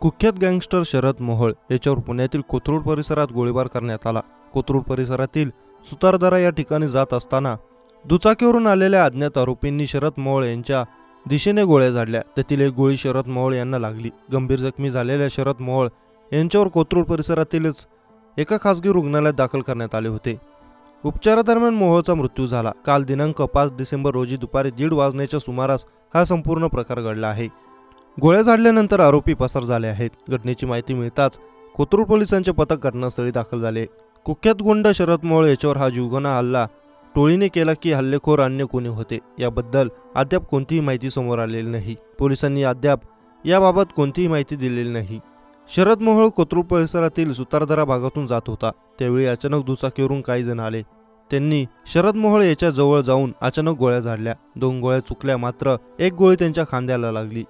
कुख्यात गँगस्टर शरद मोहोळ याच्यावर पुण्यातील कोथरूड परिसरात गोळीबार करण्यात आला. कोथरूड परिसरातील सुतारदरा या ठिकाणी जात असताना दुचाकीवरून आलेल्या अज्ञात आरोपींनी शरद मोहोळ यांच्या दिशेने गोळ्या झाडल्या. त्यातील एक गोळी शरद मोहोळ यांना लागली. गंभीर जखमी झालेल्या शरद मोहोळ यांच्यावर कोथरूड परिसरातीलच एका खासगी रुग्णालयात दाखल करण्यात आले होते. उपचारादरम्यान मोहोळचा मृत्यू झाला. काल दिनांक पाच डिसेंबर रोजी दुपारी दीड वाजण्याच्या सुमारास हा संपूर्ण प्रकार घडला आहे. गोळ्या झाडल्यानंतर आरोपी पसार झाले आहेत. घटनेची माहिती मिळताच कोथरूड पोलिसांचे पथक घटनास्थळी दाखल झाले. कुख्यात गुंड शरद मोहोळ याच्यावर हा जीवघेणा हल्ला टोळीने केला की हल्लेखोर अन्य कोणी होते? याबद्दल अद्याप कोणतीही माहिती समोर आलेली नाही. पोलिसांनी अद्याप याबाबत कोणतीही माहिती दिलेली नाही. शरद मोहोळ कोथरूड परिसरातील सुतारदरा भागातून जात होता. त्यावेळी अचानक दुचाकीवरून काही जण आले. त्यांनी शरद मोहोळ याच्या जवळ जाऊन अचानक गोळ्या झाडल्या. दोन गोळ्या चुकल्या मात्र एक गोळी त्यांच्या खांद्याला लागली.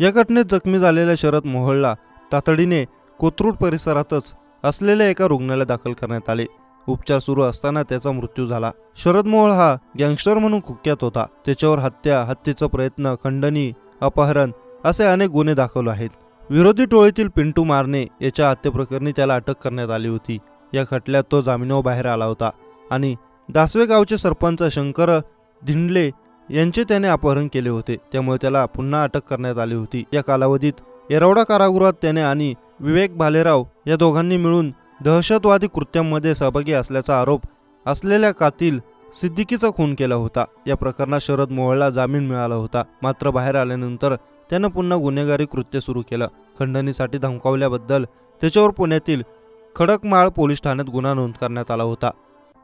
या घटनेत जखमी झालेल्या शरद मोहळला तातडीने कोथरूड परिसरातच असलेल्या एका रुग्णालयात दाखल करण्यात आले. उपचार सुरू असताना त्याचा मृत्यू झाला. शरद मोहळ हा गँगस्टर म्हणून कुख्यात होता. त्याच्यावर हत्या हत्येचा प्रयत्न खंडणी अपहरण असे अनेक गुन्हे दाखवले आहेत. विरोधी टोळीतील पिंटू मारणे याच्या हत्येप्रकरणी त्याला अटक करण्यात आली होती. या खटल्यात तो जामिनावर बाहेर आला होता आणि दासवे गावचे सरपंच शंकर धिंडले यांचे त्याने अपहरण केले होते. त्यामुळे त्याला पुन्हा अटक करण्यात आली होती. या कालावधीत येरवडा कारागृहात त्याने आणि विवेक भालेराव या दोघांनी मिळून दहशतवादी कृत्यांमध्ये सहभागी असल्याचा आरोप असलेल्या कातील सिद्दीकीचा खून केला होता. या प्रकरणात शरद मोहळला जामीन मिळाला होता. मात्र बाहेर आल्यानंतर त्यानं पुन्हा गुन्हेगारी कृत्य सुरू केलं. खंडणीसाठी धमकावल्याबद्दल त्याच्यावर पुण्यातील खडकमाळ पोलीस ठाण्यात गुन्हा नोंद करण्यात आला होता.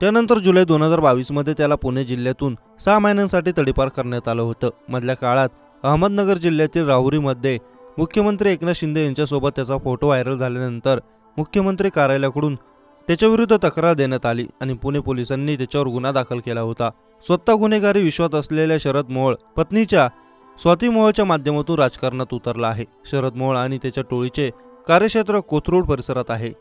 त्यानंतर जुलै दोन हजार बावीसमध्ये त्याला पुणे जिल्ह्यातून सहा महिन्यांसाठी तडीपार करण्यात आलं होतं. मधल्या काळात अहमदनगर जिल्ह्यातील राहुरीमध्ये मुख्यमंत्री एकनाथ शिंदे यांच्यासोबत त्याचा फोटो व्हायरल झाल्यानंतर मुख्यमंत्री कार्यालयाकडून त्याच्याविरुद्ध तक्रार देण्यात आली आणि पुणे पोलिसांनी त्याच्यावर गुन्हा दाखल केला होता. स्वतः गुन्हेगारी विश्वात असलेल्या शरद मोहोळ पत्नीच्या स्वाती मोहोळच्या माध्यमातून राजकारणात उतरला आहे. शरद मोहोळ आणि त्याच्या टोळीचे कार्यक्षेत्र कोथरूड परिसरात आहे.